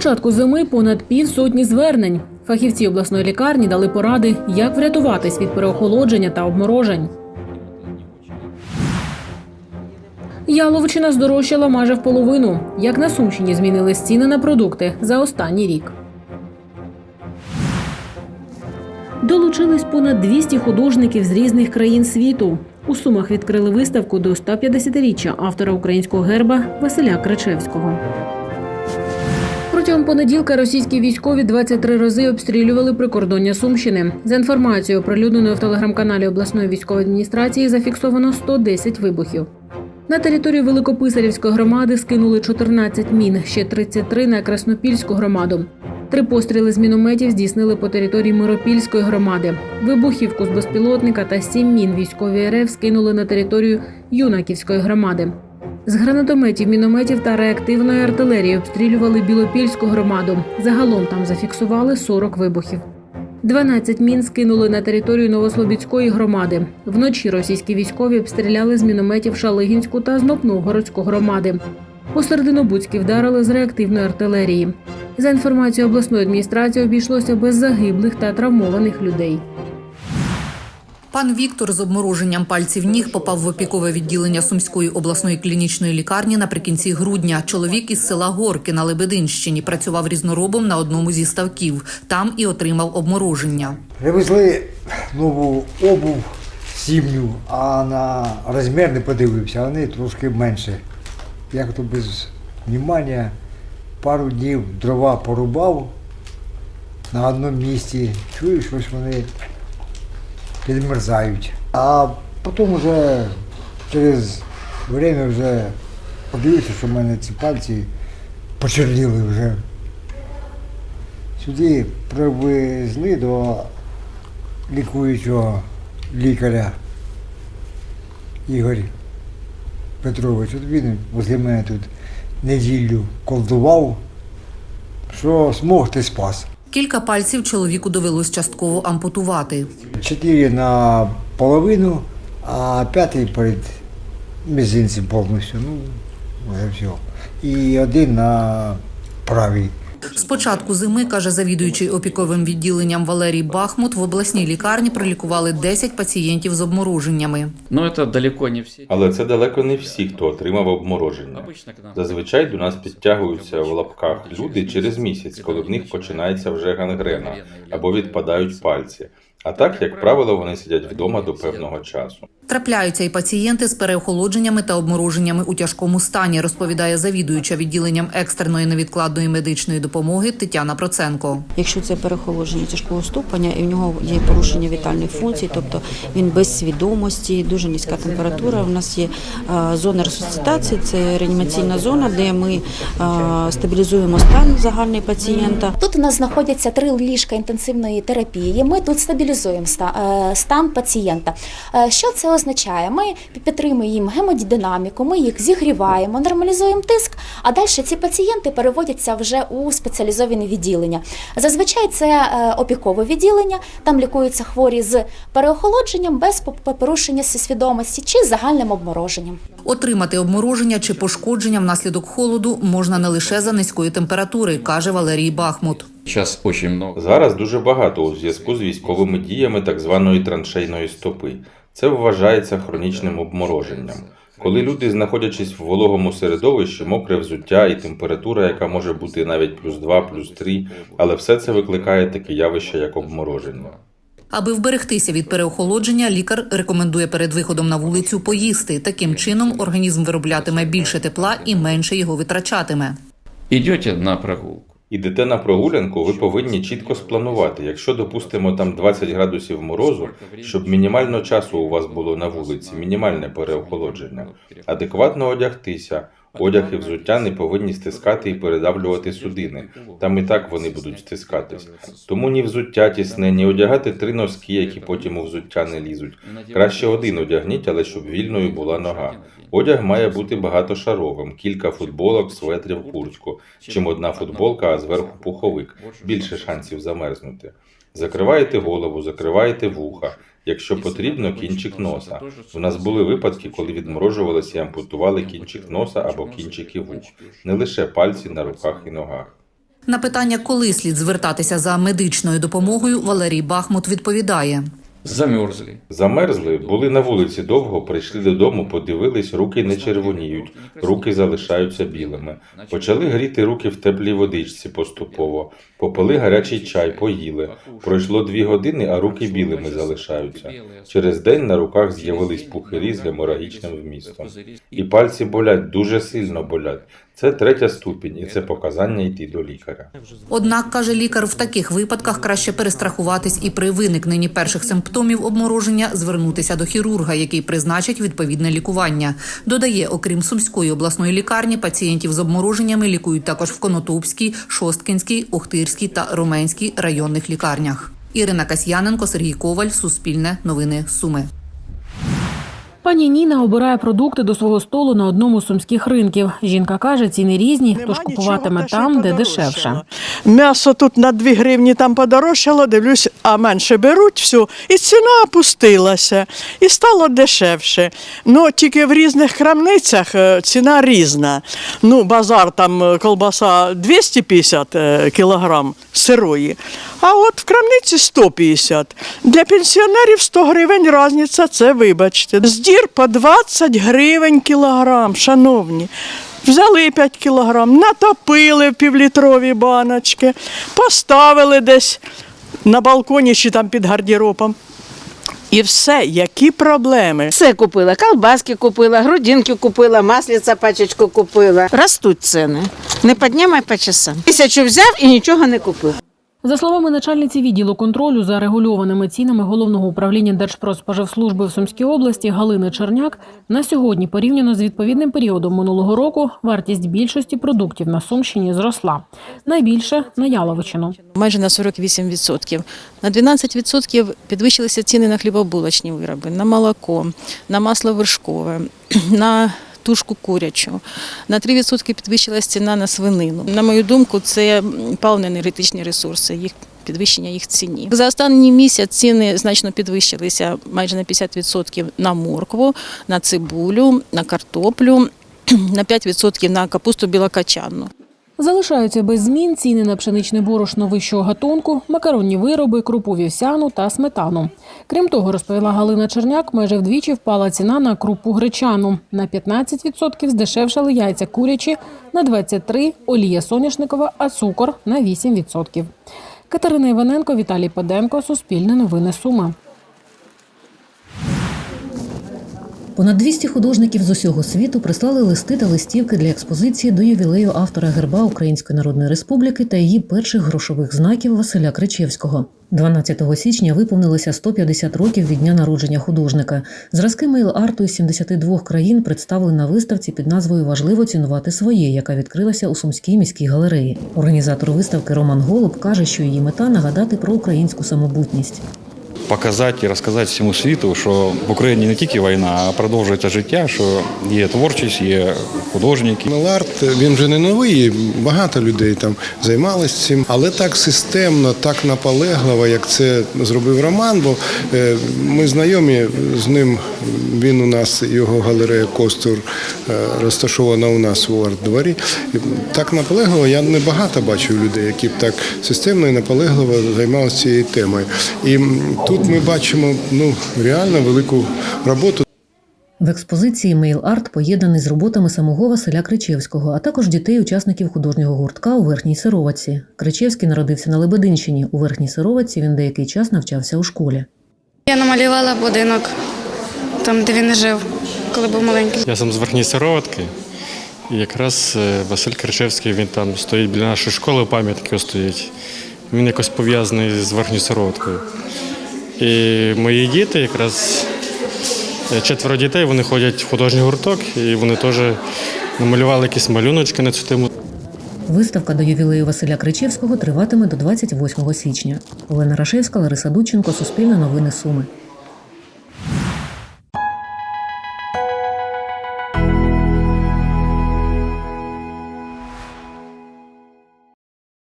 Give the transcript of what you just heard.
початку зими понад півсотні звернень. Фахівці обласної лікарні дали поради, як врятуватись від переохолодження та обморожень. Яловичина здорожчала майже в половину. Як на Сумщині змінились ціни на продукти за останній рік. Долучились понад 200 художників з різних країн світу. У Сумах відкрили виставку до 150-річчя автора українського герба Василя Кричевського. Протягом понеділка російські військові 23 рази обстрілювали прикордоння Сумщини. За інформацією, оприлюдненою в телеграм-каналі обласної військової адміністрації, зафіксовано 110 вибухів. На територію Великописарівської громади скинули 14 мін, ще 33 на Краснопільську громаду. Три постріли з мінометів здійснили по території Миропільської громади. Вибухівку з безпілотника та сім мін військові РФ скинули на територію Юнаківської громади. З гранатометів, мінометів та реактивної артилерії обстрілювали Білопільську громаду. Загалом там зафіксували 40 вибухів. 12 мін скинули на територію Новослобідської громади. Вночі російські військові обстріляли з мінометів Шалигінську та Знопновгородську громади. У Серединобудській вдарили з реактивної артилерії. За інформацією обласної адміністрації, обійшлося без загиблих та травмованих людей. Пан Віктор з обмороженням пальців ніг попав в опікове відділення Сумської обласної клінічної лікарні наприкінці грудня. Чоловік із села Горки на Лебединщині працював різноробом на одному зі ставків. Там і отримав обмороження. Привезли нову обув сім'ю, а на розмір не подивився, вони трошки менше. Як то без внимання пару днів дрова порубав на одному місці, чую, щось вони підмерзають. А потім вже через время вже подивився, що в мене ці пальці почерніли вже. Сюди привезли до лікуючого лікаря Ігор Петрович. От він возле мене тут неділю колдував, що змог ти спас. Кілька пальців чоловіку довелось частково ампутувати. Чотири на половину, а п'ятий перед мізинцем повністю. Ну, вже все. І один на правій. З початку зими, каже завідуючий опіковим відділенням Валерій Бахмут, в обласній лікарні пролікували 10 пацієнтів з обмороженнями. Но это далеко не все. Але це далеко не всі, хто отримав обмороження. Зазвичай до нас підтягуються в лапках люди через місяць, коли в них починається вже гангрена або відпадають пальці. А так, як правило, вони сидять вдома до певного часу. Трапляються і пацієнти з переохолодженнями та обмороженнями у тяжкому стані, розповідає завідуюча відділенням екстреної невідкладної медичної допомоги Тетяна Проценко. Якщо це перехолодження тяжкого ступеня і в нього є порушення вітальних функцій, тобто він без свідомості, дуже низька температура. У нас є зона ресусцитації, це реанімаційна зона, де ми стабілізуємо стан загальний пацієнта. Тут у нас знаходяться три ліжка інтенсивної терапії. Ми тут стабілізуємо е, стан пацієнта. Е, Що це означає? Ми підтримуємо їм гемодинаміку, ми їх зігріваємо, нормалізуємо тиск, а далі ці пацієнти переводяться вже у спеціалізовані відділення. Зазвичай це е, опікове відділення, там лікуються хворі з переохолодженням без порушення свідомості чи загальним обмороженням. Отримати обмороження чи пошкодження внаслідок холоду можна не лише за низької температури, каже Валерій Бахмут. Очень много. Зараз дуже багато у зв'язку з військовими діями так званої траншейної стопи. Це вважається хронічним обмороженням. Коли люди, знаходячись в вологому середовищі, мокре взуття і температура, яка може бути навіть плюс 2, плюс 3, але все це викликає таке явище, як обмороження. Аби вберегтися від переохолодження, лікар рекомендує перед виходом на вулицю поїсти. Таким чином організм вироблятиме більше тепла і менше його витрачатиме. Идете на прогулку. Ідете на прогулянку, ви повинні чітко спланувати. Якщо допустимо там 20 градусів морозу, щоб мінімально часу у вас було на вулиці, мінімальне переохолодження, адекватно одягтися. Одяг і взуття не повинні стискати і передавлювати судини. Там і так вони будуть стискатись. Тому ні взуття тісне, ні одягати три носки, які потім у взуття не лізуть. Краще один одягніть, але щоб вільною була нога. Одяг має бути багатошаровим, кілька футболок, светрів, куртку, чим одна футболка, а зверху пуховик. Більше шансів замерзнути. Закриваєте голову, закриваєте вуха. Якщо потрібно, кінчик носа. У нас були випадки, коли відморожувалися і ампутували кінчик носа або кінчики вух, не лише пальці на руках і ногах. На питання, коли слід звертатися за медичною допомогою, Валерій Бахмут відповідає. Замерзли. Замерзли, були на вулиці довго, прийшли додому, подивились, руки не червоніють, руки залишаються білими. Почали гріти руки в теплій водичці поступово. Попили гарячий чай, поїли. Пройшло дві години, а руки білими залишаються. Через день на руках з'явились пухирі з геморагічним вмістом. І пальці болять, дуже сильно болять. Це третя ступінь, і це показання йти до лікаря. Однак, каже лікар, в таких випадках краще перестрахуватись і при виникненні перших симптомів обмороження звернутися до хірурга, який призначить відповідне лікування. Додає, окрім Сумської обласної лікарні, пацієнтів з обмороженнями лікують також в Конотопській, Шосткинській, Охтирській та Роменській районних лікарнях. Ірина Касьяненко, Сергій Коваль, Суспільне, Новини Суми. Пані Ніна обирає продукти до свого столу на одному з сумських ринків. Жінка каже, ціни різні, тож купуватиме там, де дешевше. М'ясо тут на 2 гривні там подорожчало, дивлюсь, а менше беруть все, і ціна опустилася, і стало дешевше. Ну, тільки в різних крамницях е, ціна різна. Ну, базар там е, колбаса 250 е, кілограм сирої, а от в крамниці 150. Для пенсіонерів 100 гривень різниця, це вибачте. Здір по 20 гривень кілограм, шановні. Взяли 5 кілограм, натопили в півлітрові баночки, поставили десь на балконі чи там під гардеробом. І все, які проблеми? Все купила, колбаски купила, грудинки купила, маслиця пачечку купила. Ростуть ціни. Не піднімай по часам. Тисячу взяв і нічого не купив. За словами начальниці відділу контролю за регульованими цінами головного управління Держпродспоживслужби в Сумській області Галини Черняк, на сьогодні порівняно з відповідним періодом минулого року вартість більшості продуктів на Сумщині зросла. Найбільше на яловичину. майже на 48%. На 12% підвищилися ціни на хлібобулочні вироби, на молоко, на масло вершкове, на тушку курячу. На 3% підвищилась ціна на свинину. На мою думку, це паливно-енергетичні ресурси, їх підвищення їх ціні. За останній місяць ціни значно підвищилися майже на 50% на моркву, на цибулю, на картоплю, на 5% на капусту білокачанну. Залишаються без змін ціни на пшеничне борошно вищого гатунку, макаронні вироби, крупу вівсяну та сметану. Крім того, розповіла Галина Черняк, майже вдвічі впала ціна на крупу гречану. На 15% здешевшали яйця курячі, на 23% – олія соняшникова, а цукор – на 8%. Катерина Іваненко, Віталій Паденко, Суспільне новини Суми. Понад 200 художників з усього світу прислали листи та листівки для експозиції до ювілею автора герба Української Народної Республіки та її перших грошових знаків Василя Кричевського. 12 січня виповнилося 150 років від дня народження художника. Зразки мейл-арту із 72 країн представили на виставці під назвою Важливо цінувати своє, яка відкрилася у Сумській міській галереї. Організатор виставки Роман Голуб каже, що її мета нагадати про українську самобутність. Показати і розказати всьому світу, що в Україні не тільки війна, а продовжується життя, що є творчість, є художники. Меларт він вже не новий, багато людей там займалися цим, але так системно, так наполегливо, як це зробив Роман. Бо е, ми знайомі з ним. Він у нас його галерея Костур е, розташована у нас у арт-дворі. Так наполегливо я не багато бачив людей, які б так системно і наполегливо займалися цією темою. І тут ми бачимо ну реально велику роботу. В експозиції мейл-арт поєднаний з роботами самого Василя Кричевського, а також дітей учасників художнього гуртка у Верхній Сироватці. Кричевський народився на Лебединщині. У Верхній Сироватці він деякий час навчався у школі. Я намалювала будинок там, де він жив, коли був маленький. Я сам з Верхньої Сироватки. І якраз е, Василь Кричевський, він там стоїть біля нашої школи, пам'ятки стоїть. Він якось пов'язаний з Верхньою Сироваткою. І мої діти, якраз е, четверо дітей, вони ходять в художній гурток, і вони теж намалювали якісь малюночки на цю тему. Виставка до ювілею Василя Кричевського триватиме до 28 січня. Олена Рашевська, Лариса Дудченко, Суспільне новини Суми.